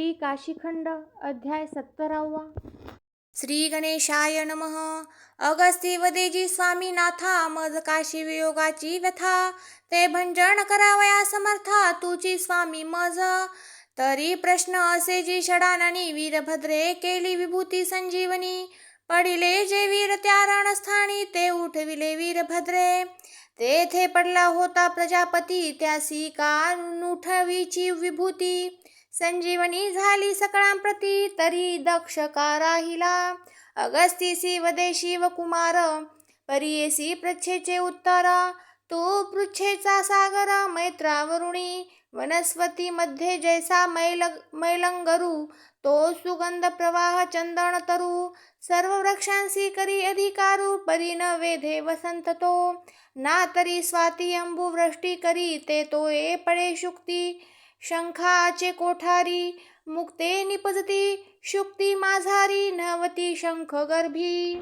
श्री काशीखंड अध्याय सत्तरावा. श्री गणेशाय नमः. अगस्ती वदेजी स्वामी नाथा मज काशी वियोगाची व्यथा. ते भंजन करावया समर्था तुझी स्वामी मज. तरी प्रश्न असे जी षडाननी वीरभद्रे केली विभूती संजीवनी. पडिले जे वीर त्या रणस्थानी ते उठविले वीरभद्रे. तेथे पडला होता प्रजापती त्यासी का उठवीची विभूती. संजीवनी झाली सकळांप्रती तरी दक्ष का राहिला? अगस्तीसी वदे शिवकुमार परियेसी पृच्छेचे उत्तर तू पृच्छेचा सागर मैत्रावरुणी वनस्पती मध्ये जैसा मैल मैलंगरू तो सुगंध प्रवाह चंदन तरु सर्व वृक्षांसी करी अधिकारू परी न वेधे वसंत तो ना तरी स्वाती अंबू वृष्टी करी ते तो ए पडे शुक्ती शंखाचे कोठारी मुक्ते निपजती शुक्ती माझारी नवती शंख गर्भी.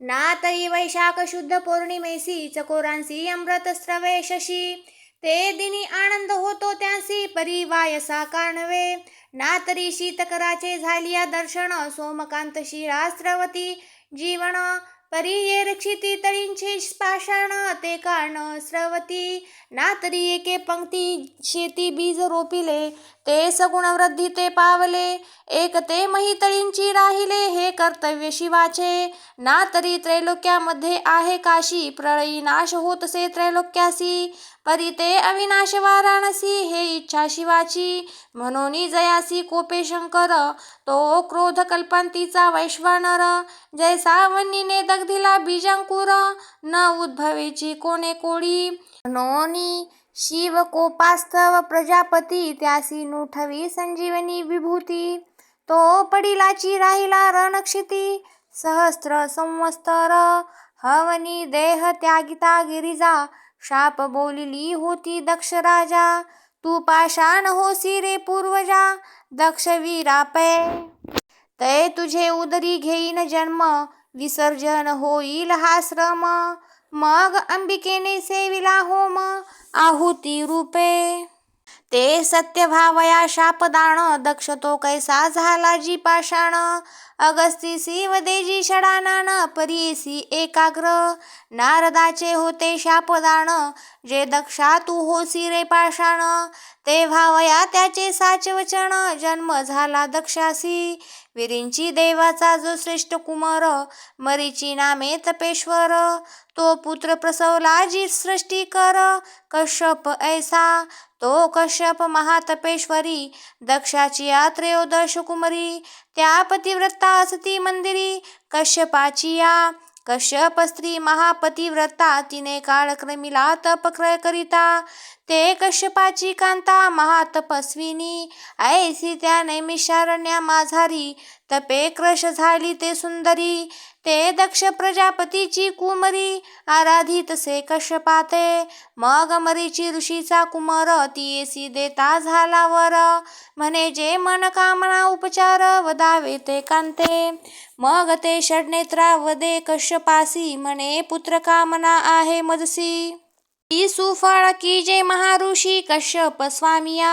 ना तरी वैशाख शुद्ध पौर्णिमेसी चकोरांसी अमृत स्रवे शशी. ते दिनी आनंद होतो त्यांसी परिवायसा वायसा ना तरी शीतकराचे झालिया दर्शन सोमकांत शिरा स्रवती जीवन परिये रक्षिती तळींचे पाषाण ते कारण स्रवती. ना तरी एके पंक्ती शेती बीज रोपिले. ते सगुणवृद्धी ते पावले एक ते महितळींची राहिले हे कर्तव्य शिवाचे. ना तरी त्रैलोक्यामध्ये आहे काशी प्रळयी नाश होतसे त्रैलोक्यासी परी ते अविनाश वाराणसी हे इच्छा शिवाची. म्हणून जयासी कोपे शंकर तो क्रोध कल्पांतीचा वैश्वानर. जैसा वन्नीने दग्धिला बीजांकुर न उद्भवेची कोणे कोळी. नोनी शिव कोपास्तव प्रजापती त्यासी नुठवी संजीवनी विभूती. तो पडिलाची राहिला रणक्षिती. सहस्र संवस्तर हवनी देह त्यागिता गिरिजा. शाप बोलिली होती दक्ष राजा. तू पाषाण होसी रे पूर्वजा. दक्ष वीरापे तय तुझे उदरी घेईन जन्म. विसर्जन होईल हा श्रम. मग अंबिकेने सेविला होम आहुती रूपे. ते सत्य भावया शापदान दक्ष तो कैसा झाला जी पाषाण अगस्तीसी वदेजी षडानान परीसी एकाग्र. नारदाचे होते शापदान जे दक्षा तू होसी रे पाषाण. ते भावया त्याचे साचवचन जन्म झाला दक्षासी. विरींची देवाचा जो श्रेष्ठ कुमार मरीची नामे तपेश्वर. तो पुत्र प्रसवला जी सृष्टी कर. कश्यप ऐसा तो कश्यप महातपेश्वरी. दक्षाची या त्रयोदश त्या पतिव्रता असती मंदिरी. कश्यपाची या कश्यप स्त्री महापतिव्रता तिने काळक्रमिला तप क्रय करिता ते कश्यपाची कांता महातपस्विनी ऐसी त्या नैमिषारण्या माझारी तपे क्रश झाली ते सुंदरी ते दक्ष प्रजापतीची कुमरी आराधित से कश्यपाते मग मरीची ऋषीचा कुमार तियेसी देता झाला वर म्हणे जे मन कामना उपचार वदावे ते कांते. मग ते षडनेत्रा वदे कश्यपासी म्हणे पुत्र कामना आहे मजसी. ती सुफळ की जे महाऋषी कश्यप स्वामिया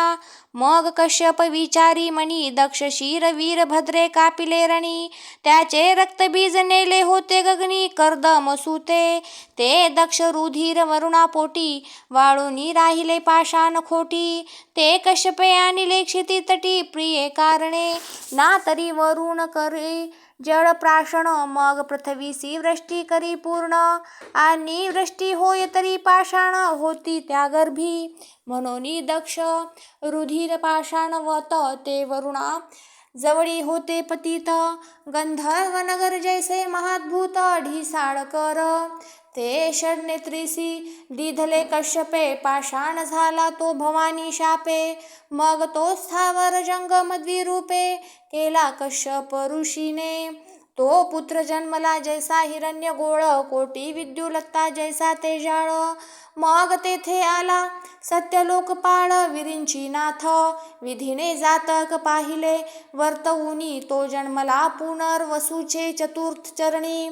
मग कश्यप विचारी मणी दक्ष शीर वीर भद्रे कापिले रणी त्याचे रक्तबीज नेले होते गगनी कर्दम सुते ते दक्ष रुधिर वरुणा पोटी वाळूनी राहिले पाषाण खोटी ते कश्यपे आणिले क्षिती तटी प्रिये कारणे ना तरी वरुण करे जड प्राशन मग पृथ्वीसी वृष्टी करी पूर्ण. आणि वृष्टी होय तरी पाषाण होती त्या गर्भी. म्हणून दक्ष रुधिर पाषाण वत ते वरुणा. जवळी होते पतित गंधर्व नगर जैसे महाद्भूत ढिसाळ कर. ते षडनेत्रीसी दिधले कश्यपे पाषाण झाला तो भवानी शापे. मग तो स्थावर जंगम द्विरूपे केला कश्यप ऋषीने. तो पुत्र जन्मला जैसा हिरण्य गोळ कोटी विद्युलत्ता जैसा तेजाळ मग तेथे आला सत्यलोकपाळ लोकपाळ नाथ. विधीने जातक पाहिले वर्तवुनी तो जन्मला पुनर्वसूचे चतुर्थ चरणी.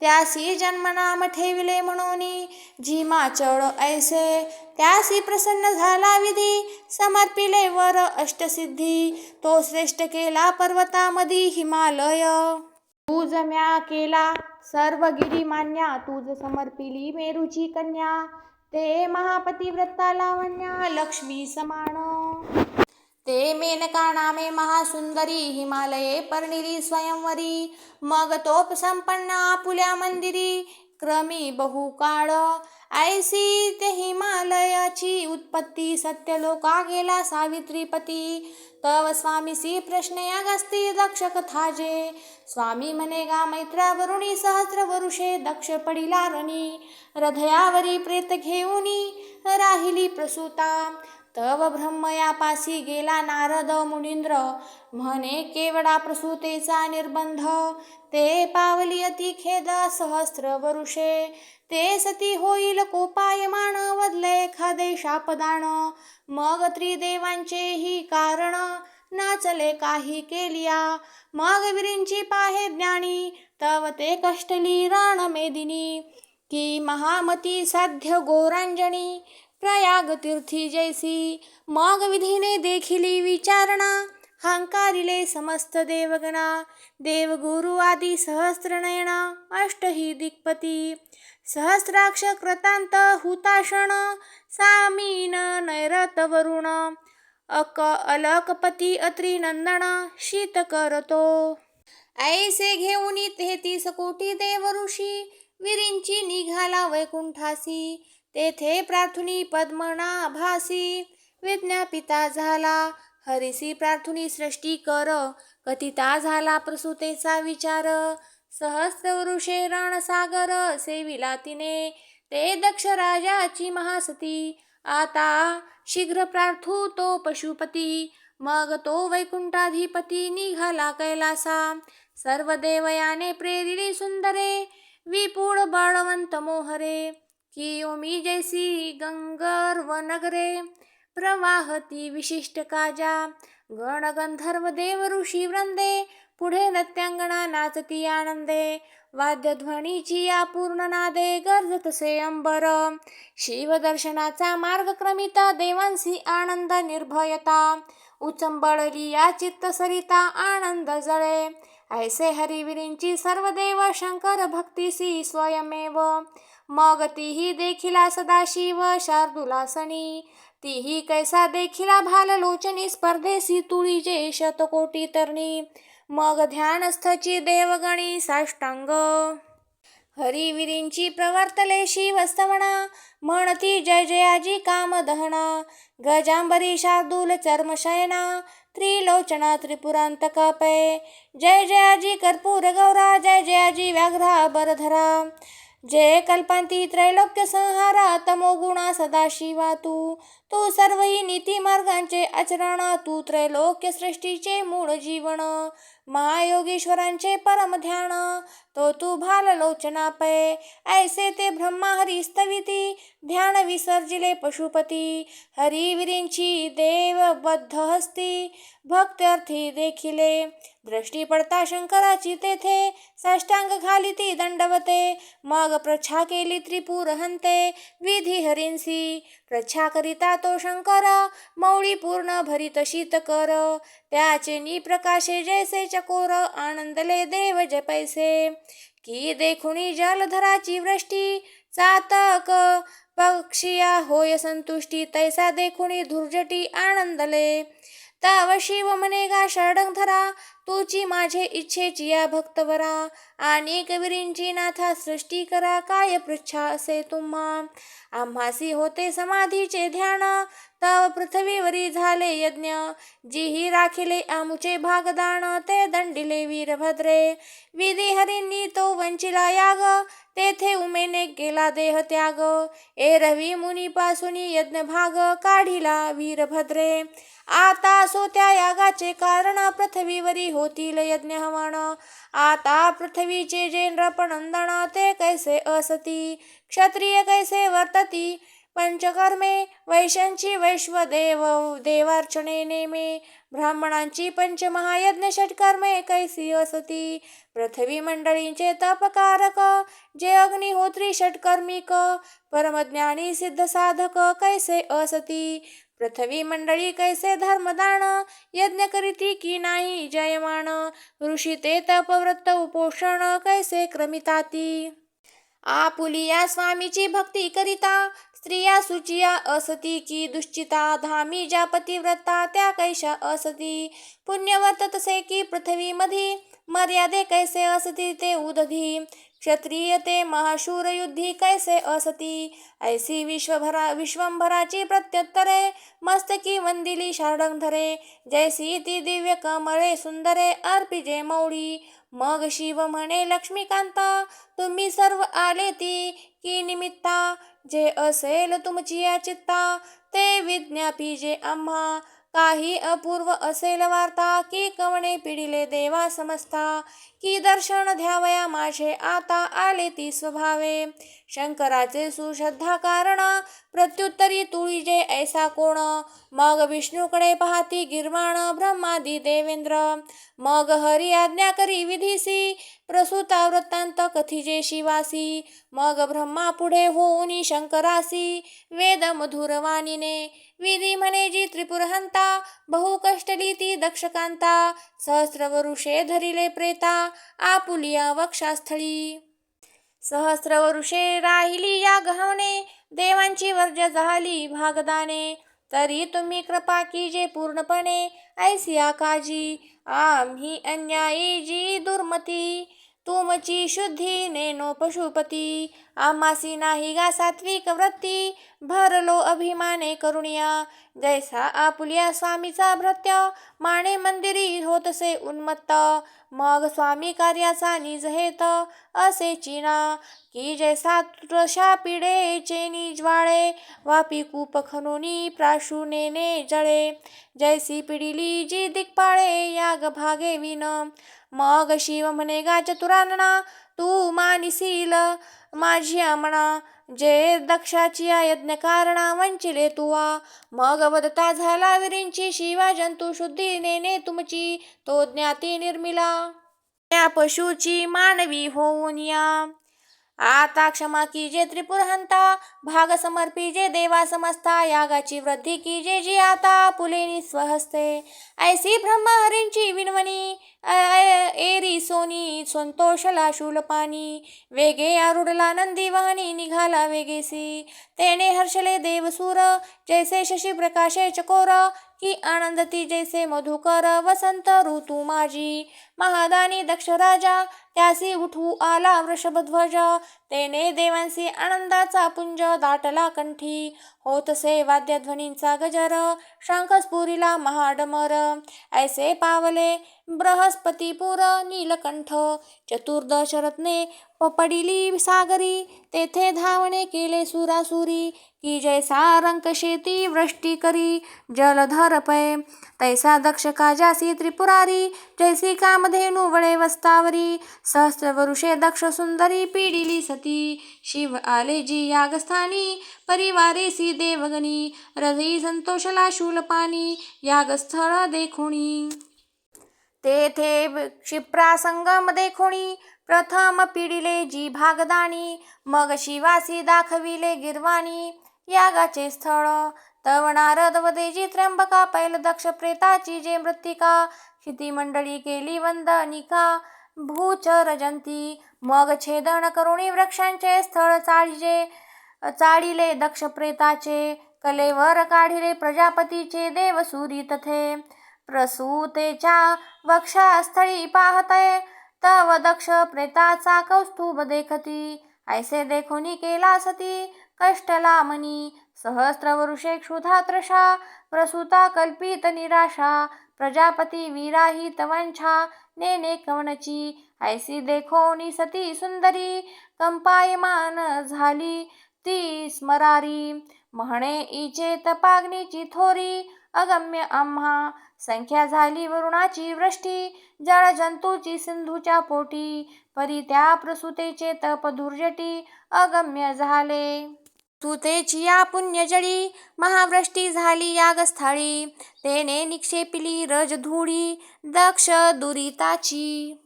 त्यासी जन्मनाम ठेविले म्हणून. झिमाचळ ऐसे त्यासी प्रसन्न झाला विधी. समर्पिले वर अष्टसिद्धी. तो श्रेष्ठ केला पर्वतामधी हिमालय. तुझ म्या केला सर्व गिरी मान्या तुझ समर्पिली मेरूची कन्या. ते महापती व्रता लावण्या लक्ष्मी समान. ते मेनका नामे महासुंदरी हिमालये पर्णिरी स्वयंवरी मग तोप संपन्न आपुल्या मंदिरी क्रमी बहुकाळ. ऐसी ते हिमालयाची उत्पत्ती सत्यलोका गेला सावित्रीपती. तव स्वामीसी प्रश्ने अगस्ती दक्ष कथाजे स्वामी मनेगा मैत्रा मैत्रावरुणी सहस्र वरुषे दक्ष पडिला रणी हृदयावरी प्रेत घेऊनी राहिली प्रसूता. तव ब्रह्मयापासी गेला नारद मुनींद्र. म्हणे केवडा प्रसूतेचा निर्बंध? ते पावली अति खेद सहस्र वरुषे. ते सती होईल कोपायमान वदले एखादे शापदान. मग त्रिदेवांचेही कारण नाचले काही केलिया. मग विरींची पाहे ज्ञानी तव ते कष्टली राण मेदिनी की महामती साध्य गोरांजणी प्रयाग तीर्थी जैसी मग विधीने देखिली विचारणा हांकारिले समस्त देवगणा। देवगुरु आदी अष्ट अष्टही दिक्पती। सहस्राक्ष कृतांत हुताशण सामीन नैरत वरुण। अक अलकपती अत्रिनंदन शीत करतो। ऐसे घेऊनी तेहतीस कोटी देव ऋषी विरींची निघाला वैकुंठासी। तेथे प्रार्थुनी पद्मनाभासी विज्ञापिता झाला. हरिसी प्रार्थुनी सृष्टी कर कथिता झाला प्रसूतेचा विचार. सहस्र वृषे रणसागर सेविला तिने ते दक्ष राजाची महासती. आता शीघ्र प्रार्थू तो पशुपती मग तो वैकुंठाधिपती निघाला कैलासा. सर्व देवयाने प्रेरिली सुंदरे विपुळ बळवंत मोहरे. कियोमी जैसी गंगर्व नगरे प्रवाहती विशिष्ट काजा गण गंधर्व देव ऋषी वृंदे पुढे नृत्यांगणा नाचती आनंदे वाद्यध्वनीची अपूर्ण नादे गरजत अंबर. शिवदर्शनाचा मार्ग क्रमिता देवांसी आनंद निर्भयता उचंबळली या चित्त सरिता आनंद जळे. ऐसे हरिविरींची सर्व देव शंकर भक्तीसी स्वयमेव. मग तीही देखिला सदाशिव शार्दुलासनी तीही कैसा देखिला भाललोचनी स्पर्धेसी तुळीजे शतकोटी तरणी. मग ध्यानस्थची देवगणी साष्टांग. हरिविरींची प्रवर्तले शिवस्तवणा म्हणती जय जयाजी कामदहना गजांबरी शार्दूल चर्मशयना. त्रिलोचना त्रिपुरांत पै जय जयाजी कर्पूर गौरा जय जयाजी व्याघ्रा बरधरा. जय कल्पांती त्रैलोक्य संहारा तमोगुणा सदाशिवा तू. तू सर्वही नीती मार्गांचे आचरण तू. त्रैलोक्य सृष्टीचे मूळ जीवन महायोगीश्वरांचे परम ध्यान. तो तू भाललोचना पै ऐसे ते ब्रह्मा हरी स्तविती ध्यान विसर्जिले पशुपती. हरिविरींची देव बद्ध हस्ती भक्त्यर्थी देखिले. दृष्टी पडता शंकराची तेथे. साष्टांग घाली ती दंडवते. मग प्रच्छा केली त्रिपुर हंते. विधी हरिंसी. प्रच्छा करिता तो शंकर. मौळी पूर्ण भरित शीत कर त्याचे निप्रकाशे जैसे चकोर. आनंदले देव जपैसे. की देखुणी जलधराची वृष्टी. चातक. पक्षिया होय संतुष्टी. तैसा देखुणी धुर्जटी आनंदले. तव शिव म्हणे गा षडंधरा तुची माझे इच्छेची या भक्तवरा आणि कविरींची नाथा सृष्टी करा काय पृच्छा असे तुम्हा? आम्हासी होते समाधीचे ध्यान तव पृथ्वीवरी झाले यज्ञ. जीही राखिले आमुचे भागदान ते दंडिले वीरभद्रे. विधिहरींनी तो वंचिला याग तेथे उमेने गेला देह त्याग. ए रवी मुनी पासुनी यज्ञ भाग काढिला वीरभद्रे. आता सोत्या यागाचे कारण पृथ्वीवरी होतील यज्ञ हवन आता पृथ्वीचे जेंद्र नृपनंदन ते कैसे असती? क्षत्रिय कैसे वर्तती? पंचकर्मे वैश्यांची वैश्वदेव देवार्चने नेमे. ब्राह्मणांची पंचमहायज्ञ षटकर्मे कैसी असती? पृथ्वी मंडळींचे तपकारक जे अग्निहोत्री षटकर्मिक. परमज्ञानी सिद्ध साधक कैसे असती? पृथ्वी मंडळी कैसे धर्मदान? यज्ञ करीती की नाही जयमान ऋषी ते तपव्रत उपोषण कैसे क्रमिताती? आपुलिया स्वामीची भक्ती करिता स्त्रिया सुचिया असती की दुश्चिता धामी ज्या पतिव्रता त्या कैशा असती. पुण्यवर्त तसे की पृथ्वीमधी मर्यादे कैसे असती ते उदधी. क्षत्रिय ते महाशूर युद्धी कैसे असती? ऐसी विश्वभरा विश्वंभराची प्रत्युत्तरे मस्तकी वंदिली शार्डंधरे जैसी ती दिव्य कमळे सुंदरे अर्पिजे मौळी मग शिव म्हणे लक्ष्मीकांता तुम्ही सर्व आले ती की निमित्ता? जे असेल तुमची या चित्ता ते विज्ञापी जे आम्हा. काही अपूर्व असेल वार्ता की कवणे पिढिले देवा समजता की दर्शन घ्यावया माझे आता आले ती स्वभावे. शंकराचे सुश्रद्धा कारण प्रत्युत्तरी तुळीजे ऐसा कोण मग विष्णूकडे पाहती गिरवाण ब्रह्मादी देवेंद्र. मग हरी आज्ञा करी विधीसी प्रसूता वृत्तांत कथिजे शिवासी मग ब्रह्मा पुढे होऊनी शंकरासी वेद मधुरवाणीने विधी म्हणे जी त्रिपुरहंता बहु कष्टली ती दक्षकांता सहस्रवरुषे धरिले प्रेता आपुलिया वक्षास्थळी सहस्रवरुषे राहिली या गहवणे देवांची वर्ज झाली भागदाने तरी तुम्ही कृपा की जे पूर्णपणे ऐसिया काजी आम्ही अन्यायी जी दुर्मती. तुमची शुद्धी नेनो पशुपती आम्हासी नाही गा सात्विक वृत्ती भरलो अभिमाने करुणिया जैसा आपुलिया स्वामीचा भृत्य माने मंदिरी होतसे उन्मत्त मग स्वामी कार्याचा निज हेत असे चिना की जैसा तृषा चेनी ज्वाळे वापी कूप खनुनी प्राशुनेने जळे जैसी पिडिली जी दिक्पाळे याग भागे विन मग शिव म्हणे गा चतुरानना तू मानिसील माझी अमणा जे दक्षाची यज्ञ कारणा वंचिले तुवा. मग वदता झाला विरींची शिवा जंतू शुद्धी नेने तुमची तो ज्ञाती निर्मिला. त्या पशुची मानवी होऊन या. आता क्षमा की जे त्रिपुरहंता भाग समर्पी जे देवा समजता यागाची वृद्धी की जे जी आता पुलेनी स्वहस्ते. ऐसी ब्रह्महरींची विनवणी एरी सोनी संतोषला शूलपानी वेगे आरुडला नंदी वाहनी निघाला वेगेसी तेने हर्षले देवसूर जैसे शशी प्रकाशे चकोर की आनंदती जैसे मधुकर वसंत ऋतू माझी महादानी दक्ष राजा त्यासी उठू आला वृषभध्वज. तेने देवांसी आनंदाचा पुंज दाटला कंठी. होतसे वाद्यध्वनींचा गजर शंखस्पुरीला महाडमर. ऐसे पावले बृहस्पतीपुर नीलकंठ. चतुर्दश रत्ने पपडिली सागरी तेथे धावणे केले सुरासुरी. की जैसा रंक शेती वृष्टी करी जलधर पै. तैसा दक्ष काजासी त्रिपुरारी जैसी काम वळे वस्तावरी सहस्रवरुषे दक्ष सुंदरी पिडिली सती शिव आले जी यागस्थानी परिवारेसी देवगणी रजई संतोषला शूलपानी यागस्थळ देखुणी. तेथे क्षिप्रा संगम देखोणी प्रथम पिडिले जी भागदानी मग शिवासी दाखविले गिरवाणी यागाचे स्थळ तव नारद वदेजी त्र्यंबका पैल दक्ष प्रेताची जे मृत्तिका क्षिती मंडळी केली वंदनिका भूचरजंती मग छेदन करुणी वृक्षांचे स्थळ चाळीजे चाळीले दक्ष प्रेताचे कलेवर काढिले प्रजापतीचे देवसुरी तथे प्रसूतेच्या वक्षस्थळी पाहते तव दक्ष प्रेताचा कौस्तुभ देखती. ऐसे देखोनी केला सती कष्टला मनी सहस्रवरुषे क्षुधा त्रषा प्रसूता कल्पित निराशा प्रजापती विराही तवंछा नेने कवनची? ऐसी देखोनी सती सुंदरी कंपायमान झाली ती स्मरारी. म्हणे इचे तपाग्नीची थोरी अगम्य आम्हा. संख्या झाली वरुणाची वृष्टी जळ जंतूची सिंधूच्या पोटी. परी त्या प्रसूतेचे तप दुर्जटी अगम्य झाले. तुतेची या पुण्यजळी महावृष्टी झाली यागस्थाळी. तेने निक्षेपिली रजधुळी दक्ष दुरिताची.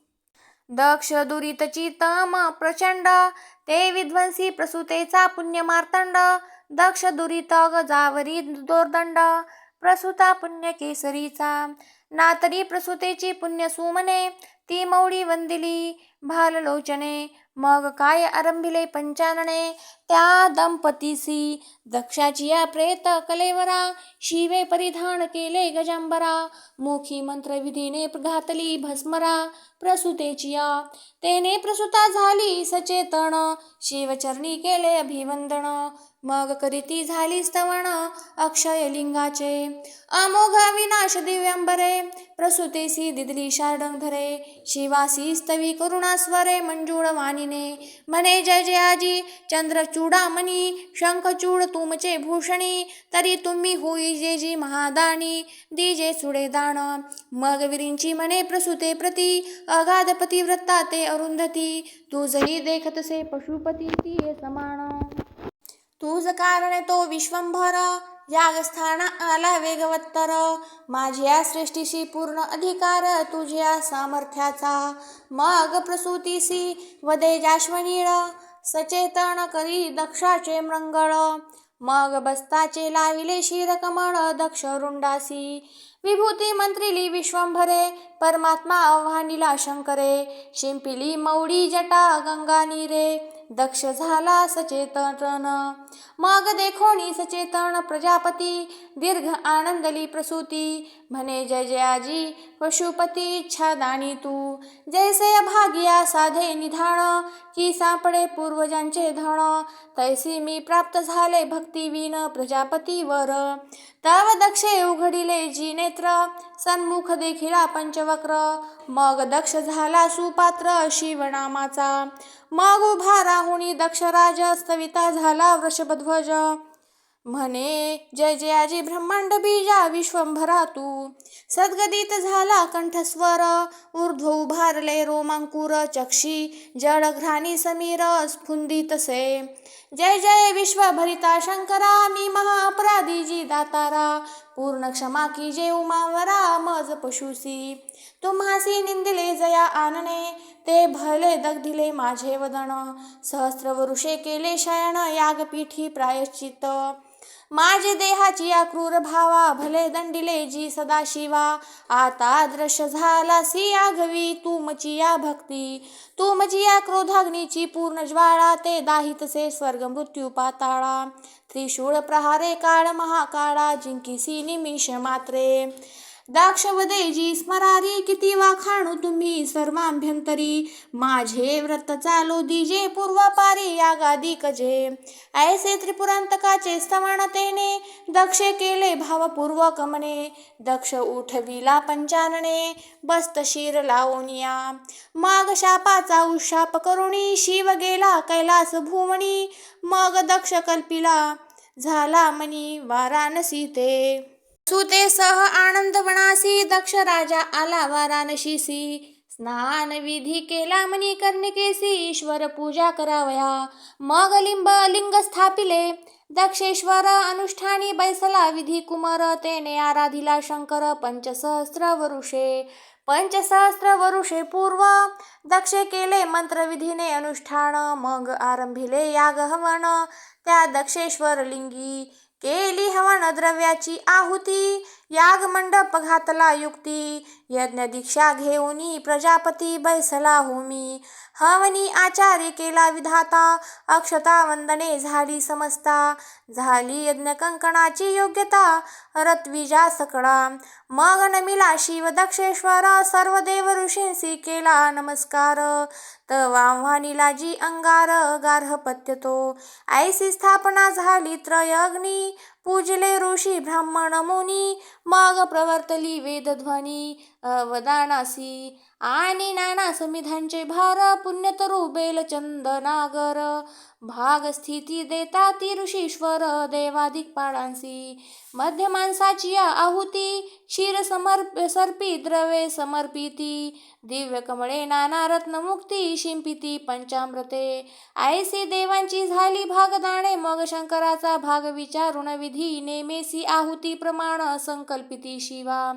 दक्ष दुरितची तम प्रचंड ते विध्वंसी प्रसूतेचा पुण्य मार्तंड दक्ष दुरित गजावरी दोर्दंड प्रसूता पुण्य केसरीचा नातरी प्रसूतेची पुण्य सुमने ती मौडी वंदिली. भाललोचने मग काय आरंभिले पंचानने? त्या दंपतीसी दक्षाची या प्रेत कलेवरा शिवे परिधान केले गजांबरा मुखी मंत्रविधीने घातली भस्मरा प्रसुतेचिया तेने प्रसूता झाली सचेतन शिवचरणी केले अभिवंदन मग करीती झाली स्तवण अक्षय लिंगाचे अमोघ विनाश दिव्यांबरे प्रसूतेसी दिदली शार्डंधरे शिवासी स्तवी करुणास्वरे मंजूळ वाणीने. म्हणे जय जयाजी चंद्रचूडामणी शंखचूड तुमचे भूषणी. तरी तुम्ही होई जे जी महादानी दिजे सुडे दान मग विरींची म्हणे प्रसूते प्रती अगाध पतिव्रता ते अरुंधती. तुझही देखतसे पशुपती ती समान. तुझ कारणे तो विश्वंभर. यागस्थाना आला वेगवत्तर. माझ्या सृष्टीशी पूर्ण अधिकार तुझ्या सामर्थ्याचा. मग प्रसूतीसी वदे जाश्वनीळ. सचेतन करी दक्षाचे मृंगळ. मग बस्ताचे लाविले शिरकमळ दक्ष रुंडासी. विभूती मंत्रिली विश्वंभरे परमात्मा आव्हानिला शंकरे. शिंपिली मौडी जटा गंगा नीरे दक्ष झाला सचेतन. मग देखोणी सचेतन प्रजापती दीर्घ आनंदली प्रसूती। म्हणे जय जयाजी पशुपती इच्छा दानी तू। जैसे भागिया साधे निधान की सापडे पूर्वजांचे धन। तैसी मी प्राप्त झाले भक्तिवीन प्रजापतीवर तव दक्षे उघडिले जी नेत्र सन्मुख देखिला पंचवक्र। मग दक्ष झाला सुपात्र शिवनामाचा। मग उभा राहुणी दक्षराज स्तविता झाला ध्वज। म्हणे जय जयाजी ब्रह्मांड बीजा विश्वंभरा तू सद्गदित झाला कंठस्वर। ऊर्ध्व उभारले रोमांकुर चक्षी। जड घ्राणी समीर स्फुंदितसे जय जय विश्वभरिता शंकरा मी महाअपराधी जी दातारा। पूर्ण क्षमा की जे उमावरा मज पशुसी तुम्हासी निंदिले जया आनने ते भले दग्धिले माझे वदन सहस्र वृषे केले शयन यागपीठी प्रायश्चित माझे देहाची या क्रूर भावा भले दंडिले जी सदाशिवा आता दृश्य झाला सी आघवी तुमची या भक्ती. तुमची या क्रोधाग्नीची पूर्ण ज्वाळा ते दाहितसे स्वर्ग मृत्यू पाताळा. त्रिशूळ प्रहारे काळ महाकाळा जिंकीसी निमिष मात्रे. दाक्षवदेजी स्मरारी किती वाखाणू तुम्ही सर्वांभ्यंतरी. माझे व्रत चालो दिजे पूर्वपारी यागादी कजे ऐसे त्रिपुरांतकाचे समानतेने दक्ष केले भावपूर्वक मने. दक्ष उठविला पंचानने बस्त शिर लावोनिया माग शापाचा उशाप करुणी शिव गेला कैलास भुवणी मग दक्ष कल्पिला झाला मनी वाराणसी ते. सुते सह आनंदवनासी दक्ष राजा आला वाराणसीसी. स्नान विधी केला मनी कर्णिकेसी ईश्वर पूजा करावया. मग लिंब लिंग स्थापिले. दक्षेश्वर अनुष्ठानी बैसला विधी कुमार तेने आराधिला शंकर पंचसहस्र वरुषे. पंचसहस्र वरुषे पूर्व दक्षे केले मंत्रविधीने अनुष्ठान मग आरंभिले याग हवन त्या दक्षेश्वर लिंगी केली हवन द्रव्याची आहुती. याग मंडप घातला युक्ती. यज्ञ दीक्षा घेऊनी प्रजापती बैसला होमी. हवनी आचार्य केला विधाता. अक्षता वंदने झाली समस्ता. झाली यज्ञ कंकणाची योग्यता. रत्विजा सकळा. मग नमिला शिव दक्षेश्वर. सर्व देव ऋषींसी केला नमस्कार. तवा जी अंगार गार्हपत्यतो ऐसी स्थापना झाली त्रयग्नी. पूजले ऋषी ब्राह्मण मुनी. मग प्रवर्तली वेदध्वनी वदानासी. आणि नाना समिधांचे भार पुण्यतरू बेलचंदनागर. भाग स्थिती देता ती ऋषीश्वर देवाधिक पाडांसी. मध्य माणसाची या आहुती क्षीर समर्प सर्पी द्रवे समर्पिती. दिव्य कमळे नाना रत्नमुक्ती शिंपिती पंचामृते. आयसी देवांची झाली भागदाणे मग शंकराचा भाग विचारून विधी नेमेसी आहुती प्रमाण कल्पिती शिवा.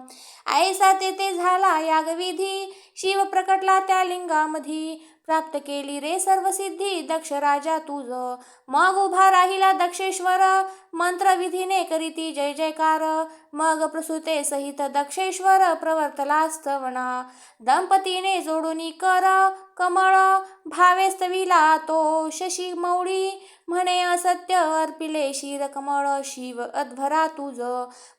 ऐसा तेथे झाला यागविधी. शिव प्रकटला त्या लिंगामधी. प्राप्त केली रे सर्व सिद्धी दक्ष राजा तुझ. मग उभा राहिला दक्षेश्वर. मंत्रविधीने करीती जय जयकार. मग प्रसूते सहित दक्षेश्वर प्रवर्तला स्तवना. दंपतीने जोडून कर. कमळ भावेस्तविला तो शशी मौळी. सत्य अर्पिले शिर कमळ शिव अध्वरा तुझ.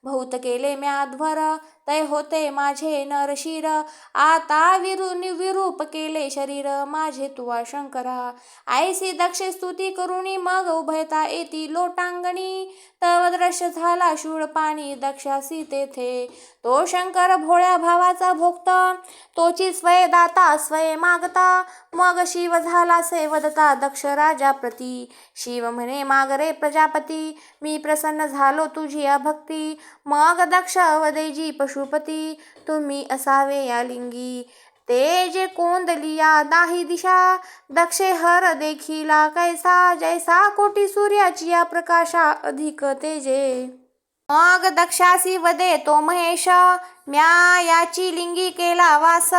भौत केले म्या अध्वर तय होते माझे नरशिर. आता विरु विरूप केले शरीर माझे तुवा शंकरा. आईसी दक्ष स्तुती करुणी मग उभयता येती लोटांगणी. तव दृश्य झाला शूळ पाणी दक्षासी तेथे. तो शंकर भोळ्या भावाचा भोक्त तोची स्वय दाता स्वय मागता. मग शिव झाला सेवदता दक्ष राजा प्रती. शिव म्हणे माग रे प्रजापती मी प्रसन्न झालो तुझी अभक्ती. मग दक्ष अवदेजी पशुपती तुम्ही असावे या लिंगी ते जे कोंदलिया दाही दिशा दक्षे हर देखिला कैसा जैसा कोटी सूर्याची या प्रकाशा अधिक तेजे. मग दक्षासी वदे तो महेश म्या याची लिंगी केला वास.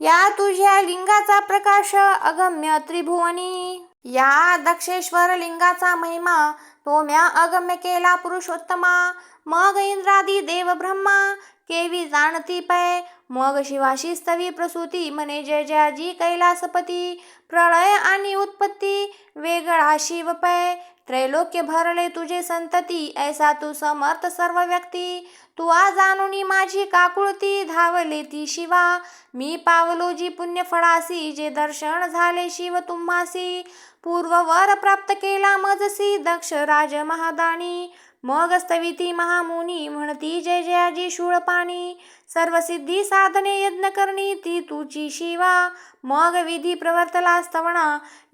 या तुझ्या लिंगाचा प्रकाश अगम्य त्रिभुवनी. या दक्षेश्वर लिंगाचा महिमा तो म्या अगम्य केला पुरुषोत्तमा. मग इंद्रादी देव ब्रह्मा केवी जाणती पै. मग शिवाशी स्तवी प्रसूती म्हणे जय जयाजी कैलासपती. प्रळय आणि उत्पत्ती वेगळा शिव पै. त्रैलोक्य भरले तुझे संतती ऐसा तू समर्थ सर्व व्यक्ती. तू आज जाणूनी माझी काकुळती धावले ती शिवा. मी पावलो जी पुण्य फळासी जे दर्शन झाले शिव तुम्हासी. पूर्ववर प्राप्त केला मजसी दक्ष राज महादानी मग स्तविती महामुनी म्हणती जय जयाजी शूळपाणी सर्व सिद्धी साधने यज्ञ करणी ती तुची शिवा मग विधी प्रवर्तला स्तवणा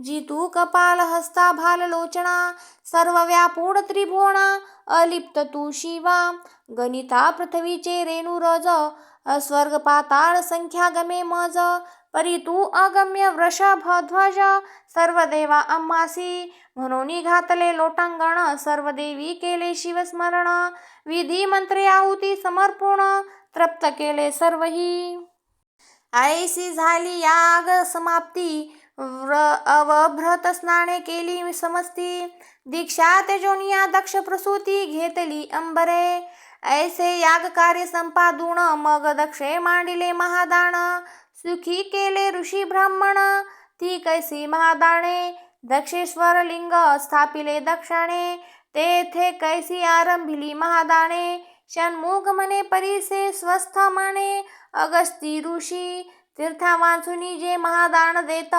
जी तू कपाल हस्ता भाल लोचना सर्व व्यापूर्ण त्रिभुवना अलिप्त तू शिवा गणिता पृथ्वीचे रेणू रज स्वर्ग पाताळ संख्या गमे मज परी तू अगम्य वृषभध्वज ध्वज अम्मासी। म्हणून घातले लोटांगण सर्व देवी केले शिवस्मरण। विधी मंत्रे आहुती समर्पण तृप्त केले सर्वही। ऐसी झाली याग समाप्ती व्र अवभ्रत स्नाने केली समस्ती। दीक्षा तेजोनिया दक्ष प्रसूती घेतली अंबरे। ऐसे याग कार्य संपादून मग दक्षे मांडिले महादान। सुखी केले ऋषी ब्राह्मण. ती कैसी महादाणे. दक्षेश्वर लिंग स्थापिले दक्षाणे. तेथे कैसी आरंभिली महादाणे. षण्मुख म्हणे परीसे स्वस्थ म्हणे अगस्ती ऋषी तीर्था वाचुनी जे महादान देत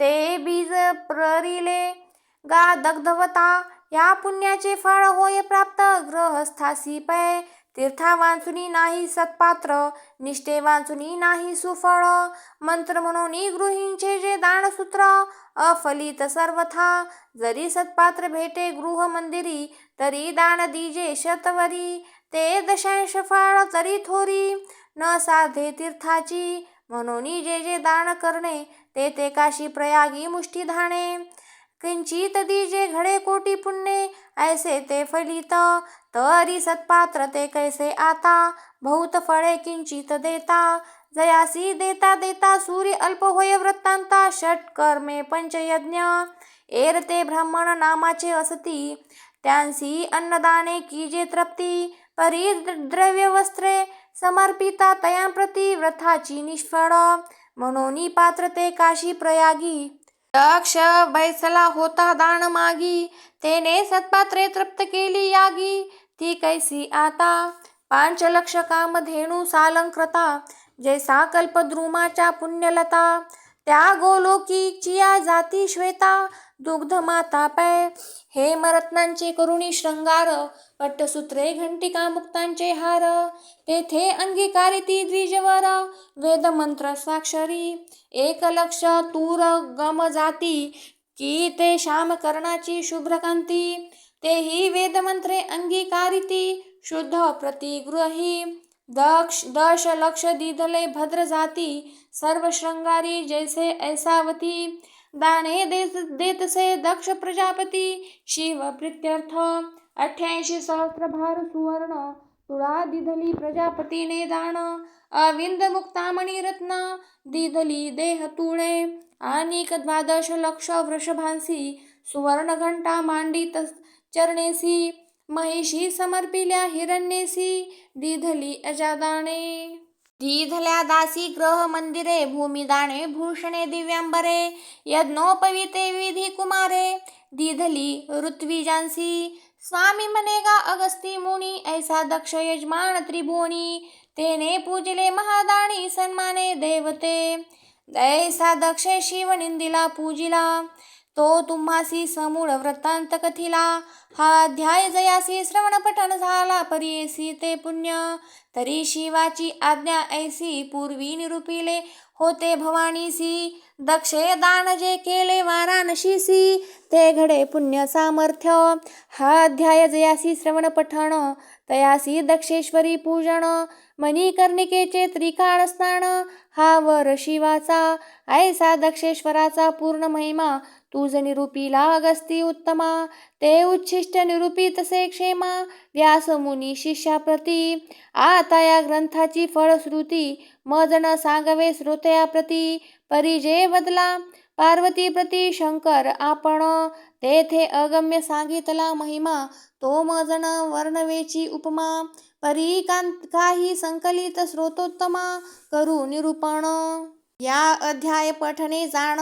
ते बीज प्ररिले. गा दग्धवता या पुण्याचे फळ होय प्राप्त. ग्रहस्थासी पै तीर्था वाचुनी नाही सत्पात्र निष्ठे वाचुनी नाही सुफळ. मंत्र म्हणून गृहींचे जे दानसूत्र अफलित सर्वथा. जरी सत्पात्र भेटे गृह मंदिरी तरी दान दीजे शतवरी. ते दशांश फळ तरी थोरी. न साधे तीर्थाची म्हणून जे जे दान करणे ते ते काशी प्रयागी मुष्टी धाणे. किंचित दिजे घडे कोटी पुण्ये ऐसे ते फलित. तरी सत्पात्र ते कैसे आता? बहुत फळे किंचित देता. जयासी देता देता सूर्य अल्प होय वृत्तांता. षट कर्मे पंचयज्ञ. एरते ब्राह्मण नामाचे असती. त्यांसी अन्नदाने कीजे तृप्ती? परी द्रव्य वस्त्रे समर्पिता तयांप्रती व्रथाची निष्फळ. म्हणून पात्र ते काशी प्रयागी. दक्ष बैसला होता दान मागी. तेने सत्पात्रे तृप्त केली यागी. ती कैसी आता? पांच लक्ष कामधेनू सालंकृता. जैसा कल्पद्रुमाच्या पुण्यलता. त्या गोलोकीची जाती श्वेता दुग्ध माता पै हेमरत्नांचे करुणी शृंगार पट्टसूत्रे घंटिका मुक्तांचे हार. तेथे अंगीकारिती द्विजवर वेदमंत्र स्वाक्षरी. एक लक्ष तूर गम जाती की ते श्यामकर्णाची शुभ्रकांती तेही वेदमंत्रे अंगीकारिती शुद्ध प्रतिगृही. दक्ष दश लक्ष दिधले भद्र जाती सर्व श्रृंगारी जैसे ऐसावती। दाने देत देतसे दक्ष प्रजापती शिव प्रित्यर्थ। अठ्ठ्याऐंशी सहस्र भार सुवर्ण तुळा दिधली प्रजापतीने दान। अविंद मुक्तामणी रत्न दिधली देह तुळे। आणि द्वादश लक्ष वृषभांसी सुवर्ण घंटा मांडित चरणेसी। महिषी समर्पिल्या हिरण्येसी दिधली अजादाणे दिधल्या दासी ग्रह मंदिरे भूमिदाने भूषणे दिव्यांबरे. यज्ञोपविते विधी कुमारे दिधली ऋत्विजांसी. स्वामी मनेगा अगस्ती मुनी ऐसा दक्ष यजमान त्रिभुवनी. तेने पूजिले महादाणी सन्माने देवते. ऐसा दक्ष शिव निंदिला पूजिला. तो तुम्हासी समूळ वृत्तांत कथिला हा अध्याय जयासी श्रवण पठण झाला परियेसी ते पुण्य. तरी शिवाची आज्ञा ऐसी पूर्वी निरूपिले होते भवानीसी. दक्षे दान जे केले वाराणशीसी ते घडे पुण्य सामर्थ्य. हा अध्याय जयासी श्रवण पठण तयासी दक्षेश्वरी पूजन मणिकर्णिकेचे त्रिकाळ स्नान. हा वर शिवाचा ऐसा दक्षेश्वराचा पूर्ण महिमा तुझ निरूपिला अगस्ती उत्तमा ते उच्छिष्ट निरूपित से क्षेमा व्यास मुनी शिष्याप्रती आता या ग्रंथाची फळश्रुती मजन सांगवे श्रोतयाप्रती परिजे बदला पार्वती प्रती शंकर आपण तेथे अगम्य सांगितला महिमा तो मजन वर्णवेची उपमा परी काही संकलित स्रोतोत्तमा करू निरूपण या अध्याय पठणे जाण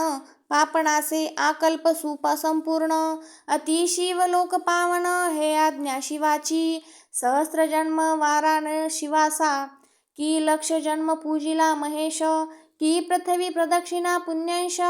पापणासे आकल्प सुपा संपूर्ण. अतिशिव लोक पावन हे आज्ञा शिवाची. सहस्र जन्म वाराण शिवासा. की लक्ष जन्म पूजिला महेश. की पृथ्वी प्रदक्षिणा पुण्यांश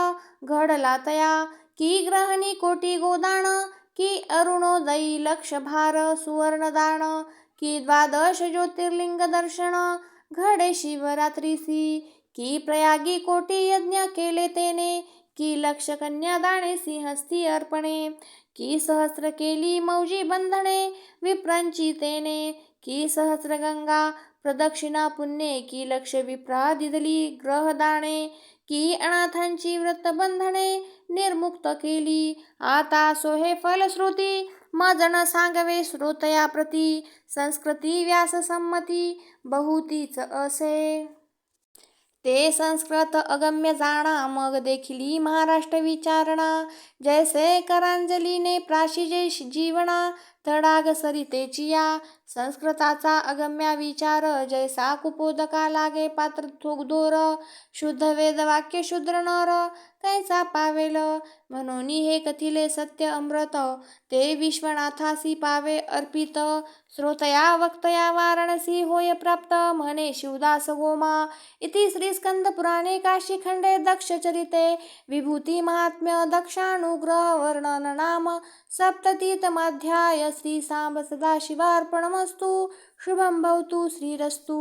घडला तया. की ग्रहणी कोटी गोदान. की अरुणोदयी लक्ष भार सुवर्णदान. की द्वादश ज्योतिर्लिंग दर्शन घडे शिवरात्रीसी. की प्रयागी कोटी यज्ञ केले तेने. की लक्ष कन्या दाणे सिंहस्ती अर्पणे की सहस्र केली मौजी बंधणे विप्रांची तेने की सहस्र गंगा प्रदक्षिणा पुण्ये की लक्ष विप्रा दिदली ग्रहदाणे की अनाथांची व्रतबंधने निर्मुक्त केली. आता सोहे फलश्रुती मजन सांगवे श्रोतया प्रती संस्कृती व्यास संमती बहुतीच असे. ते संस्कृत अगम्य जाणा मग देखिली महाराष्ट्र विचारणा. जैसे करांजलीने प्राशिजे जीवना तडाग सरितेची या संस्कृताचा अगम्या विचार जैसा कुपोदका लागे पात्र थोगदोर शुद्ध वेद वाक्य शूद्र नर कैसा पावेल? म्हणून हे कथिले सत्य अमृत ते विश्वनाथासी पावे अर्पित श्रोतया वक्तया वाराणसी होय प्राप्त म्हणे शिवदास गोमा इति श्रीस्कंद पुराणे काशीखंडे दक्षचरिते विभूती महात्म्य दक्षानुग्रह वर्णन नाम सप्ततितमाध्याय श्री सांब सदाशिवार्पणमस्तु। शुभं भवतु श्रीरस्तु।